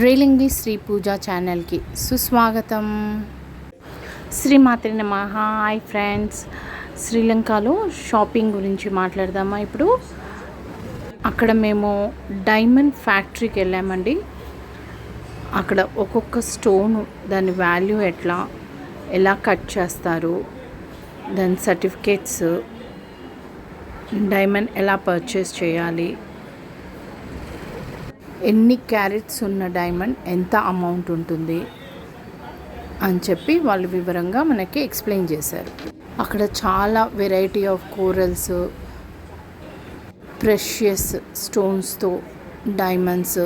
రేలింగి శ్రీ పూజ ఛానల్కి సుస్వాగతం. శ్రీమాత్రి నమ. Hi friends. శ్రీలంకలో షాపింగ్ గురించి మాట్లాడదామా ఇప్పుడు? అక్కడ మేము డైమండ్ ఫ్యాక్టరీకి వెళ్ళామండి. అక్కడ ఒక్కొక్క స్టోన్ దాని వాల్యూ ఎట్లా ఎలా కట్ చేస్తారు దాని సర్టిఫికేట్స్ డైమండ్ ఎలా పర్చేస్ చేయాలి ఎన్ని క్యారెట్స్ ఉన్న డైమండ్ ఎంత అమౌంట్ ఉంటుంది అని చెప్పి వాళ్ళు వివరంగా మనకి ఎక్స్ప్లెయిన్ చేశారు. అక్కడ చాలా వెరైటీ ఆఫ్ కోరల్స్ ప్రెషియస్ స్టోన్స్తో డైమండ్స్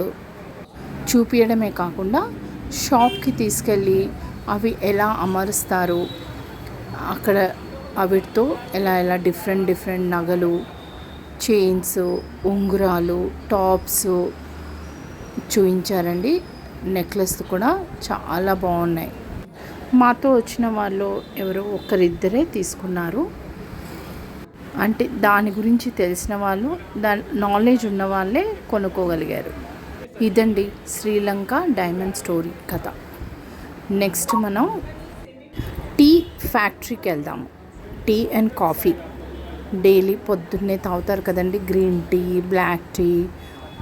చూపించడమే కాకుండా షాప్కి తీసుకెళ్ళి అవి ఎలా అమరుస్తారు అక్కడ అవిటితో ఎలా ఎలా డిఫరెంట్ డిఫరెంట్ నగలు చైన్స్ ఉంగరాలు టాప్స్ చూపించారండి నెక్లెస్ కూడా చాలా బాగున్నాయి. మాతో వచ్చిన వాళ్ళు ఎవరో ఒకరిద్దరే తీసుకున్నారు. అంటే దాని గురించి తెలిసిన వాళ్ళు దాని నాలెడ్జ్ ఉన్న వాళ్ళే కొనుక్కోగలిగారు. ఇదండి శ్రీలంక డైమండ్ స్టోరీ కథ. నెక్స్ట్ మనం టీ ఫ్యాక్టరీకి వెళ్దాము. Tea and coffee. డైలీ పొద్దున్నే తాగుతారు కదండి. Green tea black tea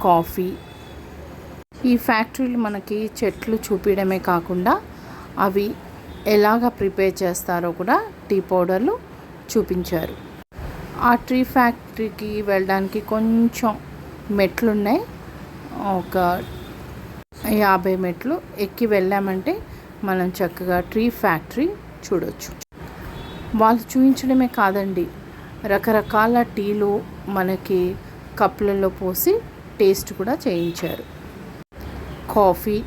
coffee ఈ ఫ్యాక్టరీలు మనకి చెట్లు చూపించడమే కాకుండా అవి ఎలాగ ప్రిపేర్ చేస్తారో కూడా టీ పౌడర్లు చూపించారు. ఆ టీ ఫ్యాక్టరీకి వెళ్ళడానికి కొంచెం మెట్లు ఉన్నాయి ఒక యాభై మెట్లు ఎక్కి వెళ్ళామంటే మనం చక్కగా ట్రీ ఫ్యాక్టరీ చూడొచ్చు. వాళ్ళు చూపించడమే కాదండి రకరకాల టీలు మనకి కప్పులలో పోసి టేస్ట్ కూడా చేయించారు. కాఫీ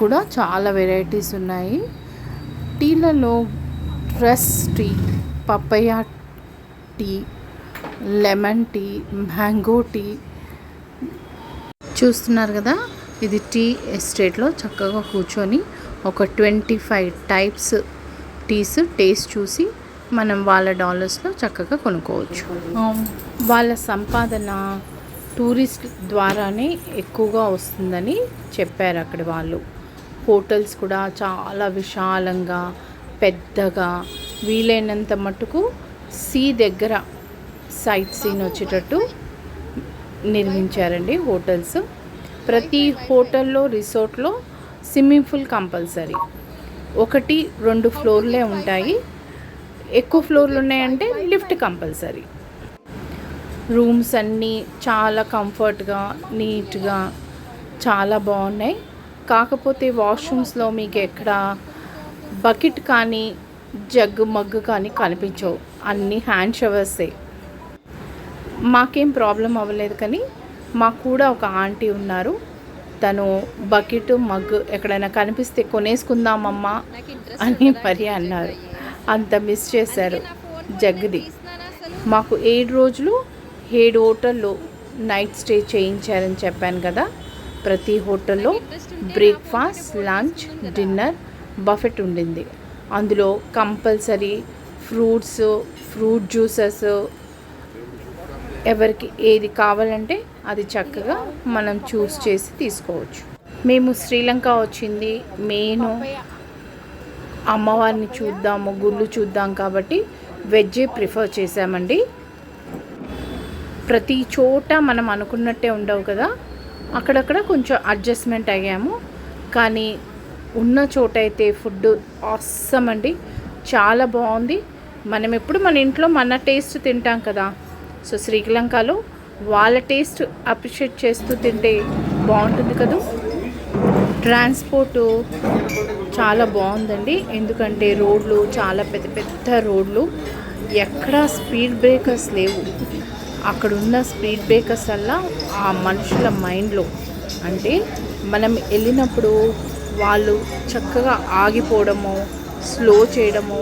కూడా చాలా వెరైటీస్ ఉన్నాయి. టీలలో dress tea papaya tea lemon tea mango tea. చూస్తున్నారు కదా ఇది టీ ఎస్టేట్లో చక్కగా కూర్చొని ఒక twenty five types teas taste చూసి మనం వాళ్ళ డాలర్స్లో చక్కగా కొనుక్కోవచ్చు. వాళ్ళ సంపాదన టూరిస్ట్ ద్వారానే ఎక్కువగా వస్తుందని చెప్పారు అక్కడ వాళ్ళు. హోటల్స్ కూడా చాలా విశాలంగా పెద్దగా వీలైనంత మటుకు సీ దగ్గర సైట్ సీన్ వచ్చేటట్టు నిర్మించారండి హోటల్స్. ప్రతి హోటల్లో రిసార్ట్లో స్విమ్మింగ్ పూల్ కంపల్సరీ. ఒకటి రెండు ఫ్లోర్లే ఉంటాయి. ఎక్కువ ఫ్లోర్లు ఉన్నాయంటే లిఫ్ట్ కంపల్సరీ. రూమ్స్ అన్నీ చాలా కంఫర్ట్గా నీట్గా చాలా బాగున్నాయి. కాకపోతే వాష్రూమ్స్లో మీకు ఎక్కడ బకెట్ కానీ జగ్గు మగ్గు కానీ కనిపించవు. అన్నీ హ్యాండ్ షవర్సే. మాకేం ప్రాబ్లం అవ్వలేదు కానీ మాకు కూడా ఒక ఆంటీ ఉన్నారు. తను బకెట్ మగ్గు ఎక్కడైనా కనిపిస్తే కొనేసుకుందామమ్మా అని మరి అన్నారు. అంత మిస్ చేశారు జగ్గుది మాకు ఏడు రోజులు ఏడు హోటల్లో నైట్ స్టే చేయించారని చెప్పాను కదా. ప్రతి హోటల్లో బ్రేక్ఫాస్ట్ లంచ్ డిన్నర్ బఫెట్ ఉండింది. అందులో కంపల్సరీ ఫ్రూట్స్ ఫ్రూట్ జ్యూసెస్ ఎవరికి ఏది కావాలంటే అది చక్కగా మనం చూస్ చేసి తీసుకోవచ్చు. మేము శ్రీలంక వచ్చింది. మెయిన్ అమ్మవారిని చూద్దాము గుళ్ళు చూద్దాం కాబట్టి వెజ్జే ప్రిఫర్ చేసామండి ప్రతి చోట మనం అనుకున్నట్టే ఉండవు కదా. అక్కడక్కడ కొంచెం అడ్జస్ట్మెంట్ అయ్యాము. కానీ ఉన్న చోట అయితే ఫుడ్ అవసరం అండి. చాలా బాగుంది. మనం ఎప్పుడు మన ఇంట్లో మన టేస్ట్ తింటాం కదా. సో శ్రీలంకలో వాళ్ళ టేస్ట్ అప్రిషియేట్ చేస్తూ తింటే బాగుంటుంది కదా. ట్రాన్స్పోర్టు చాలా బాగుందండి. ఎందుకంటే రోడ్లు చాలా పెద్ద పెద్ద రోడ్లు. ఎక్కడా స్పీడ్ బ్రేకర్స్ లేవు. అక్కడ ఉన్న స్పీడ్ బ్రేకర్స్ వల్ల ఆ మనుషుల మైండ్లో అంటే మనం వెళ్ళినప్పుడు వాళ్ళు చక్కగా ఆగిపోవడము స్లో చేయడము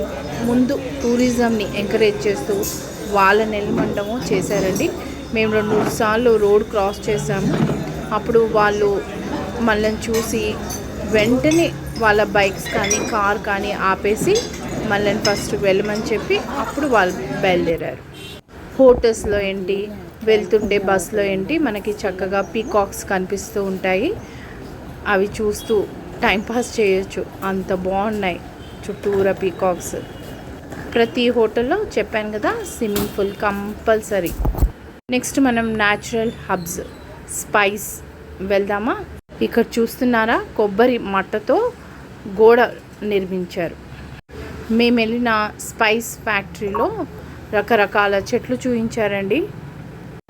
ముందు టూరిజంని ఎంకరేజ్ చేస్తూ వాళ్ళని వెళ్ళమంటము చేశారండి. మేము రెండు మూడు సార్లు రోడ్ క్రాస్ చేసాము అప్పుడు వాళ్ళు మనల్ని చూసి వెంటనే వాళ్ళ బైక్స్ కానీ కార్ కానీ ఆపేసి మనల్ని ఫస్ట్ వెళ్ళమని చెప్పి అప్పుడు వాళ్ళు బయలుదేరారు. హోటల్స్లో ఏంటి వెళ్తుండే బస్సులో ఏంటి మనకి చక్కగా పీకాక్స్ కనిపిస్తూ ఉంటాయి. అవి చూస్తూ టైంపాస్ చేయొచ్చు. అంత బాగున్నాయి చుట్టూరా పీకాక్స్. ప్రతి హోటల్లో చెప్పాను కదా స్విమ్మింగ్ పూల్ కంపల్సరీ. నెక్స్ట్ మనం న్యాచురల్ హబ్స్ స్పైస్ వెళ్దామా? ఇక్కడ చూస్తున్నారా కొబ్బరి మట్టతో గోడ నిర్మించారు. మేము వెళ్ళిన స్పైస్ ఫ్యాక్టరీలో రకరకాల చెట్లు చూపించారండి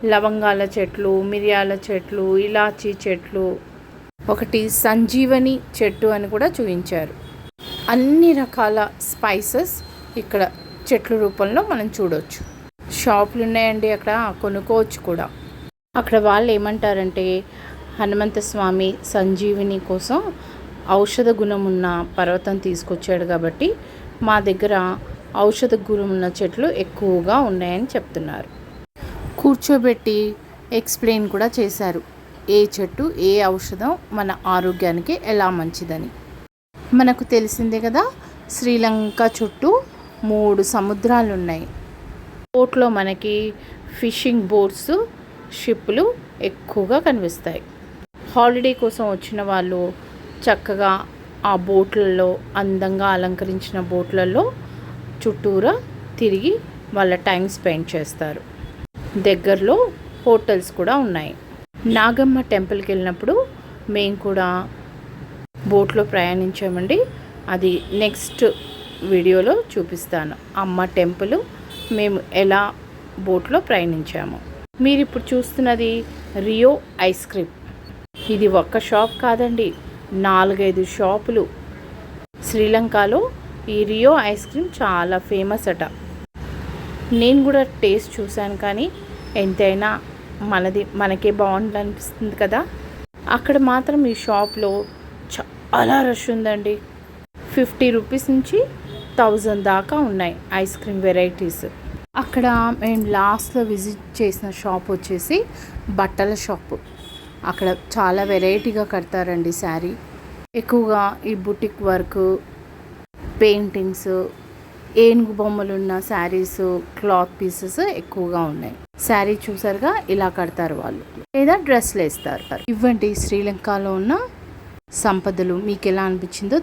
లవంగాల చెట్లు మిరియాల చెట్లు ఇలాచీ చెట్లు. ఒకటి సంజీవని చెట్టు అని కూడా చూపించారు అన్ని రకాల స్పైసెస్ ఇక్కడ చెట్ల రూపంలో మనం చూడవచ్చు షాపులు ఉన్నాయండి అక్కడ కొనుక్కోవచ్చు కూడా. అక్కడ వాళ్ళు ఏమంటారంటే హనుమంత స్వామి సంజీవిని కోసం ఔషధ గుణం ఉన్న పర్వతం తీసుకొచ్చాడు కాబట్టి మా దగ్గర ఔషధ గుణం ఉన్న చెట్లు ఎక్కువగా ఉన్నాయని చెప్తున్నారు. కూర్చోబెట్టి ఎక్స్ప్లెయిన్ కూడా చేశారు. ఏ చెట్టు ఏ ఔషధం మన ఆరోగ్యానికి ఎలా మంచిదని. మనకు తెలిసిందే కదా శ్రీలంక చుట్టూ మూడు సముద్రాలు ఉన్నాయి బోట్లో మనకి ఫిషింగ్ బోట్స్ షిప్లు ఎక్కువగా కనిపిస్తాయి. హాలిడే కోసం వచ్చిన వాళ్ళు చక్కగా ఆ బోట్లలో అందంగా అలంకరించిన బోట్లలో చుట్టూరా తిరిగి వాళ్ళ టైం స్పెండ్ చేస్తారు. దగ్గరలో హోటల్స్ కూడా ఉన్నాయి. నాగమ్మ టెంపుల్కి వెళ్ళినప్పుడు మేము కూడా బోట్లో ప్రయాణించామండి. అది నెక్స్ట్ వీడియోలో చూపిస్తాను. అమ్మ టెంపుల్ మేము ఎలా బోట్లో ప్రయాణించాము. మీరు ఇప్పుడు చూస్తున్నది రియో ఐస్ క్రీమ్. ఇది ఒక్క షాప్ కాదండి నాలుగైదు షాపులు. శ్రీలంకలో ఈ రియో ఐస్ క్రీమ్ చాలా ఫేమస్ అట. నేను కూడా టేస్ట్ చూశాను కానీ ఎంతైనా మనది మనకే బాగుంది అనిపిస్తుంది కదా. అక్కడ మాత్రం ఈ షాప్లో చాలా రష్ ఉందండి. ఫిఫ్టీ రూపీస్ నుంచి థౌజండ్ దాకా ఉన్నాయి ఐస్ క్రీమ్ వెరైటీస్. అక్కడ మేము లాస్ట్లో విజిట్ చేసిన షాప్ వచ్చేసి బట్టల షాపు. అక్కడ చాలా వెరైటీగా కడతారండి శారీ. ఎక్కువగా ఈ బుటిక్ వర్క్ పెయింటింగ్స్ ఏనుగు బొమ్మలు ఉన్న శారీస్ క్లాత్ పీసెస్ ఎక్కువగా ఉన్నాయి. శారీ చూసారుగా ఇలా కడతారు వాళ్ళు. లేదా డ్రెస్లు వేస్తారు. ఇవ్వండి శ్రీలంకలో ఉన్న సంపదలు మీకు ఎలా అనిపించిందో